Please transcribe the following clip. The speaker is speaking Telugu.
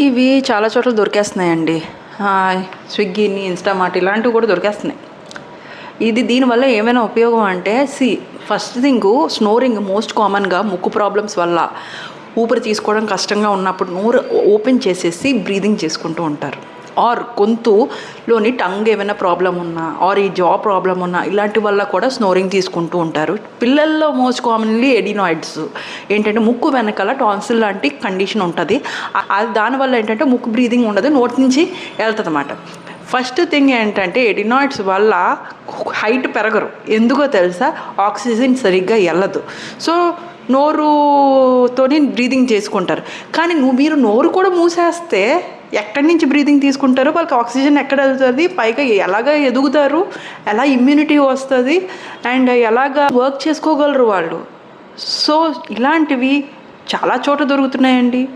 ఇవి చాలా చోట్ల దొరికేస్తున్నాయండి. స్విగ్గీని ఇన్స్టామార్ట్ ఇలాంటివి కూడా దొరికేస్తున్నాయి. ఇది దీనివల్ల ఏమైనా ఉపయోగం అంటే see first thing snoring most కామన్గా ముక్కు ప్రాబ్లమ్స్ వల్ల ఊపిరి తీసుకోవడం కష్టంగా ఉన్నప్పుడు నోరు ఓపెన్ చేసేసి బ్రీదింగ్ చేసుకుంటూ ఉంటారు. ఆర్ గొంతులోని టంగ్ ఏమైనా ప్రాబ్లం ఉన్నా ఆర్ ఈ జా ప్రాబ్లం ఉన్నా ఇలాంటి వల్ల కూడా స్నోరింగ్ తీసుకుంటూ ఉంటారు. పిల్లల్లో మోస్ట్ కామన్లీ ఎడినాయిడ్స్. ఏంటంటే ముక్కు వెనకాల టాన్సిల్ లాంటి కండిషన్ ఉంటుంది. అది దానివల్ల ఏంటంటే ముక్కు బ్రీదింగ్ ఉండదు నోటి నుంచి వెళ్తుంది అన్నమాట ఫస్ట్ థింగ్ ఏంటంటే ఎడినాయిడ్స్ వల్ల హైట్ పెరగరు. ఎందుకో తెలుసా? ఆక్సిజన్ సరిగ్గా వెళ్ళదు సో నోరుతోని బ్రీదింగ్ చేసుకుంటారు. కానీ నువ్వు మీరు నోరు కూడా మూసేస్తే ఎక్కడి నుంచి బ్రీదింగ్ తీసుకుంటారో వాళ్ళకి ఆక్సిజన్ ఎక్కడ వెళ్తుంది పైగా ఎలాగ ఎదుగుతారు ఎలా ఇమ్యూనిటీ వస్తుంది అండ్ ఎలాగ వర్క్ చేసుకోగలరు వాళ్ళు. సో ఇలాంటివి చాలా చోట దొరుకుతున్నాయండి.